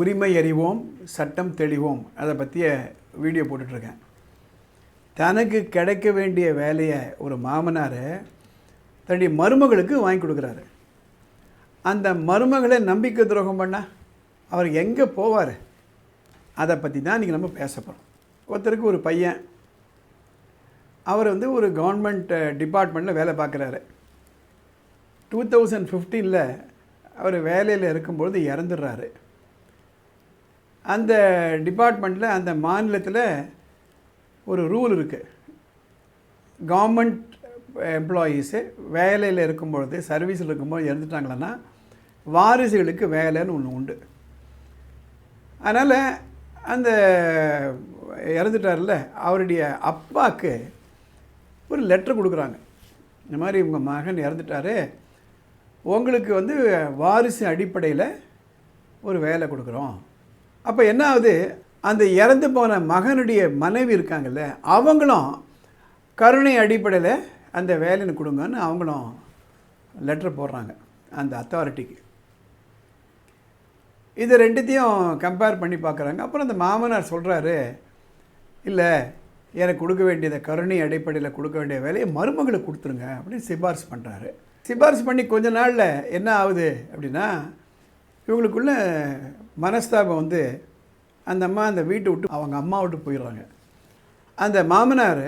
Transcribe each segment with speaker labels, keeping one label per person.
Speaker 1: உரிமை அறிவோம் சட்டம் தெளிவோம். அதை பற்றிய வீடியோ போட்டுட்ருக்கேன். தனக்கு கிடைக்க வேண்டிய வேலையை ஒரு மாமனார் தன்னுடைய மருமகளுக்கு வாங்கி கொடுக்குறாரு. அந்த மருமகளை நம்பிக்கை துரோகம் பண்ணால் அவர் எங்கே போவார்? அதை பற்றி தான் இன்றைக்கி நம்ம பேச போகிறோம் ஒருத்தருக்கு ஒரு பையன் அவர் வந்து ஒரு கவர்மெண்ட் டிபார்ட்மெண்ட்டில் வேலை பார்க்குறாரு. டூ தௌசண்ட் ஃபிஃப்டீனில் அவர் வேலையில் இருக்கும்பொழுது இறந்துடுறாரு. அந்த டிபார்ட்மெண்ட்டில் அந்த மாநிலத்தில் ஒரு ரூல் இருக்குது கவர்மெண்ட் எம்ப்ளாயீஸு வேலையில் இருக்கும்பொழுது சர்வீஸில் இருக்கும்போது இறந்துட்டாங்களன்னா வாரிசுகளுக்கு வேலைன்னு ஒன்று உண்டு. அதனால் அந்த இறந்துட்டார்ல அவருடைய அப்பாவுக்கு ஒரு லெட்டர் கொடுக்குறாங்க. இந்த மாதிரி உங்கள் மகன் இறந்துட்டாரு உங்களுக்கு வந்து வாரிசு அடிப்படையில் ஒரு வேலை கொடுக்குறோம். அப்போ என்ன ஆகுது? அந்த இறந்து போன மகனுடைய மனைவி இருக்காங்கல்ல அவங்களும் கருணை அடிப்படையில் அந்த வேலைன்னு கொடுங்கன்னு அவங்களும் லெட்டர் போடுறாங்க அந்த அத்தாரிட்டிக்கு இது ரெண்டுத்தையும் கம்பேர் பண்ணி பார்க்குறாங்க. அப்புறம் அந்த மாமனார் சொல்கிறாரு இல்லை எனக்கு கொடுக்க வேண்டியதை கருணை அடிப்படையில் கொடுக்க வேண்டிய வேலையை மருமகளுக்கு கொடுத்துருங்க அப்படின்னு சிபாரிசு பண்ணுறாரு சிபாரிசு பண்ணி கொஞ்ச நாளில் என்ன ஆகுது அப்படின்னா இவங்களுக்குள்ள மனஸ்தாபம் வந்து அந்த அம்மா அந்த வீட்டை விட்டு அவங்க அம்மா விட்டு போயிடுறாங்க. அந்த மாமனார்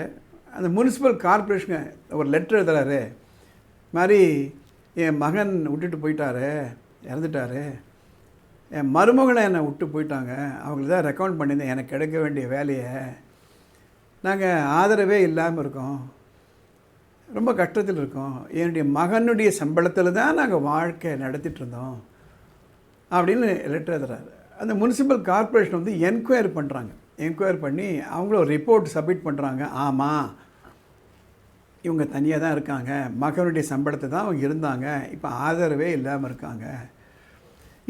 Speaker 1: அந்த முனிசிபல் கார்ப்பரேஷன் ஒரு லெட்டர் எழுதுறாரு. மாதிரி என் மகன் விட்டுட்டு போயிட்டாரு இறந்துட்டாரு. என் மருமகனை என்னை விட்டு போயிட்டாங்க. அவங்களுக்கு தான் ரெக்கமெண்ட் பண்ணியிருந்தேன். எனக்கு கிடைக்க வேண்டிய வேலையை. நாங்கள் ஆதரவே இல்லாமல் இருக்கோம். ரொம்ப கஷ்டத்தில் இருக்கோம். என்னுடைய மகனுடைய சம்பளத்தில் தான் நாங்கள் வாழ்க்கை நடத்திட்டு இருந்தோம். அப்படின்னு லெட்டர் எழுதுறாரு அந்த முனிசிபல் கார்ப்பரேஷன் வந்து என்கொயரி பண்ணுறாங்க என்கொயர் பண்ணி அவங்களும் ரிப்போர்ட் சப்மிட் பண்ணுறாங்க ஆமாம் இவங்க தனியாக தான் இருக்காங்க. மகனுடைய சம்பளத்தை தான் அவங்க இருந்தாங்க. இப்போ ஆதரவே இல்லாமல் இருக்காங்க.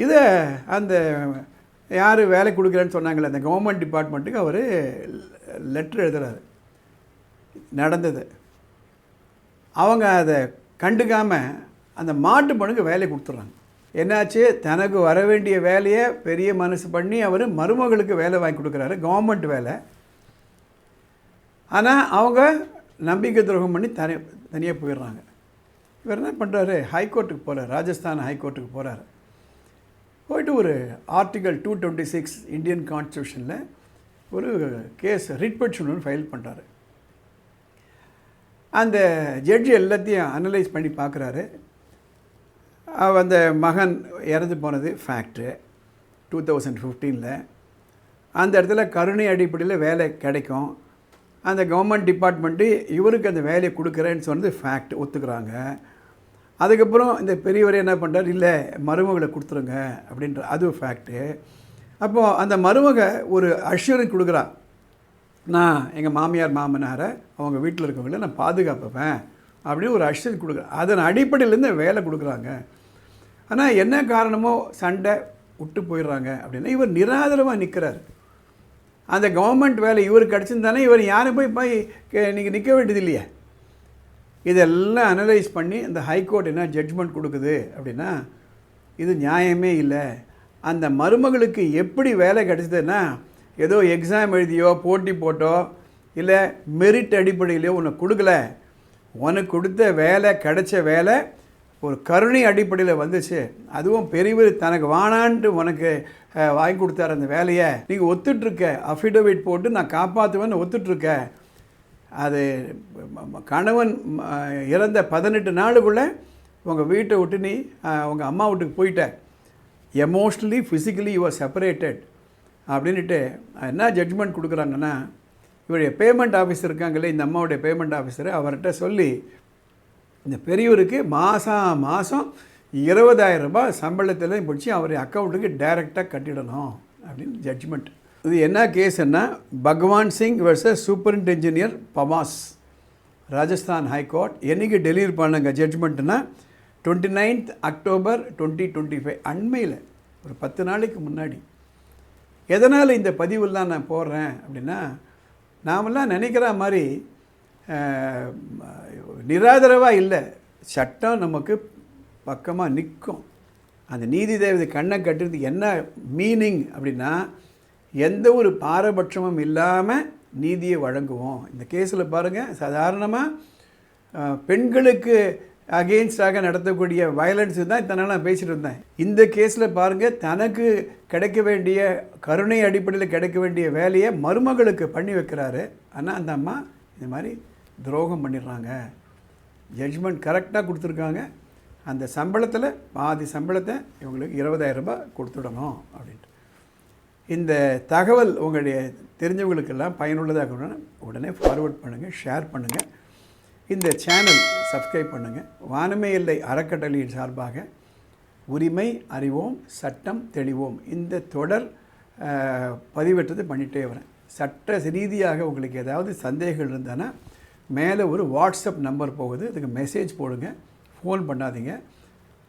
Speaker 1: இதை அந்த யார் வேலை கொடுக்குறேன்னு சொன்னாங்களே அந்த கவர்மெண்ட் டிபார்ட்மெண்ட்டுக்கு அவர் லெட்டர் எழுதுறாரு. நடந்தது. அவங்க அதை கண்டுக்காமல் அந்த மாட்டு பணுக்கு வேலை கொடுத்துட்றாங்க. என்னாச்சு? தனக்கு வர வேண்டிய வேலையை பெரிய மனசு பண்ணி அவர் மருமகளுக்கு வேலை வாங்கி கொடுக்குறாரு கவர்மெண்ட் வேலை. ஆனால் அவங்க நம்பிக்கை துரோகம் பண்ணி தனி தனியாக போயிடுறாங்க. இவர் என்ன பண்ணுறாரு ஹைகோர்ட்டுக்கு போகிறார் ராஜஸ்தான் ஹைகோர்ட்டுக்கு போகிறாரு போயிட்டு ஒரு article two twenty six Indian கான்ஸ்டியூஷனில் ஒரு கேஸ் ரிட் பெட்டிஷன் ஃபைல் பண்ணுறாரு அந்த ஜட்ஜி எல்லாத்தையும் அனலைஸ் பண்ணி பார்க்குறாரு. அந்த மகன் இறந்து போனது ஃபேக்ட்ரு டூ தௌசண்ட் ஃபிஃப்டீனில் அந்த இடத்துல கருணை அடிப்படையில் வேலை கிடைக்கும். அந்த கவர்மெண்ட் டிபார்ட்மெண்ட்டு இவருக்கு அந்த வேலையை கொடுக்குறேன்னு சொன்னது ஃபேக்ட் ஒத்துக்கிறாங்க. அதுக்கப்புறம் இந்த பெரியவர் என்ன பண்ணுறாரு இல்லை மருமகளை கொடுத்துருங்க அப்படின்ற அதுவும் ஃபேக்ட்டு அப்போது அந்த மருமக ஒரு அஷ்யூரன்ஸ் கொடுக்குறா. நான் எங்கள் மாமியார் மாமனாரை அவங்க வீட்டில் இருக்கவங்கள நான் பாதுகாப்பேன் அப்படின்னு ஒரு அஷ்யூரன்ஸ் கொடுக்குறேன் அதன் அடிப்படையிலேருந்து வேலை கொடுக்குறாங்க. ஆனால் என்ன காரணமோ சண்டை விட்டு போயிடுறாங்க அப்படின்னா இவர் நிராதரவாக நிற்கிறார் அந்த கவர்மெண்ட் வேலை இவர் கிடச்சிருந்தானே இவர் யாரும் போய் போய் நீங்கள் நிற்க வேண்டியது இல்லையே இதெல்லாம் அனலைஸ் பண்ணி இந்த ஹைகோர்ட் என்ன ஜட்ஜ்மெண்ட் கொடுக்குது அப்படின்னா இது நியாயமே இல்லை. அந்த மருமகளுக்கு எப்படி வேலை கிடச்சிதுன்னா ஏதோ எக்ஸாம் எழுதியோ போட்டி போட்டோ இல்லை மெரிட் அடிப்படையிலையோ உனக்கு கொடுக்கல. உனக்கு கொடுத்த வேலை கிடைச்ச வேலை ஒரு கருணை அடிப்படையில் வந்துச்சு. அதுவும் பெரியவர் தனக்கு வானான்ட்டு உனக்கு வாங்கி கொடுத்தாரு அந்த வேலையை. நீங்கள் ஒத்துட்ருக்க. அஃபிடவிட் போட்டு நான் காப்பாற்றுவேன்னு ஒத்துட்ருக்க. அது கணவன் இறந்த பதினெட்டு நாளுக்குள்ளே உங்கள் வீட்டை விட்டு நீ உங்கள் அம்மா வீட்டுக்கு போயிட்ட. எமோஷ்னலி ஃபிசிக்கலி யூஆர் செப்பரேட்டட் அப்படின்ட்டு என்ன ஜட்ஜ்மெண்ட் கொடுக்குறாங்கன்னா இவருடைய பேமெண்ட் ஆஃபீஸர் இருக்காங்களே இந்த அம்மாவுடைய பேமெண்ட் ஆஃபீஸர் அவர்கிட்ட சொல்லி இந்த பெரியவருக்கு மாதம் மாதம் இருபதாயிரம் ரூபாய் சம்பளத்தில் பிடிச்சி அவர் அக்கௌண்ட்டுக்கு டைரெக்டாக கட்டிடணும் அப்படின்னு ஜட்ஜ்மெண்ட் இது என்ன கேஸ்ன்னா Bhagwan Singh versus superintendent engineer பமாஸ் Rajasthan high court என்றைக்கு டெலிவரி பண்ணுங்க ஜட்ஜ்மெண்ட்டுன்னா twenty ninth October twenty twenty five அண்மையில் ஒரு பத்து நாளைக்கு முன்னாடி. எதனால் இந்த பதிவெல்லாம் நான் போடுறேன் அப்படின்னா நாமெல்லாம் நினைக்கிற மாதிரி நிராதரவாக இல்லை. சட்டம் நமக்கு பக்கமாக நிற்கும். அந்த நீதி தேவதை கண்ணை கட்டுறது என்ன மீனிங் அப்படின்னா எந்த ஒரு பாரபட்சமும் இல்லாமல் நீதியை வழங்குவோம். இந்த கேஸில் பாருங்கள் சாதாரணமாக பெண்களுக்கு அகெயின்ஸ்டாக நடத்தக்கூடிய வயலன்ஸ் தான் இத்தனை நான் பேசிகிட்டு இருந்தேன். இந்த கேஸில் பாருங்கள் தனக்கு கிடைக்க வேண்டிய கருணை அடிப்படையில் கிடைக்க வேண்டிய வேலையை மருமகளுக்கு பண்ணி வைக்கிறாரு. ஆனால் அந்த அம்மா இந்த மாதிரி துரோகம் பண்ணிடுறாங்க. ஜட்ஜ்மெண்ட் கரெக்டாக கொடுத்துருக்காங்க. அந்த சம்பளத்தில் பாதி சம்பளத்தை இவங்களுக்கு இருபதாயிரம் ரூபாய் கொடுத்துடணும் அப்படின்ட்டு. இந்த தகவல் உங்களுடைய தெரிஞ்சவங்களுக்கெல்லாம் பயனுள்ளதாக உடனே ஃபார்வர்ட் பண்ணுங்கள் ஷேர் பண்ணுங்கள் இந்த சேனல் சப்ஸ்கிரைப் பண்ணுங்கள் வானமே இல்லை அறக்கட்டளையின் சார்பாக உரிமை அறிவோம் சட்டம் தெளிவோம். இந்த தொடர் அஹ், பதிவேற்றத்தை பண்ணிகிட்டே வரேன். சட்ட ரீதியாக உங்களுக்கு ஏதாவது சந்தேகங்கள் இருந்தானா மேலே ஒரு வாட்ஸ்அப் நம்பர் போகுது. அதுக்கு மெசேஜ் போடுங்க. ஃபோன் பண்ணாதீங்க.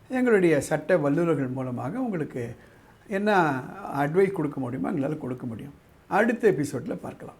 Speaker 1: எங்களுடைய சட்ட வல்லுநர்கள் மூலமாக உங்களுக்கு என்ன அட்வைஸ் கொடுக்க முடியுமோ எங்களால் கொடுக்க முடியும். அடுத்த எபிசோடில் பார்க்கலாம்.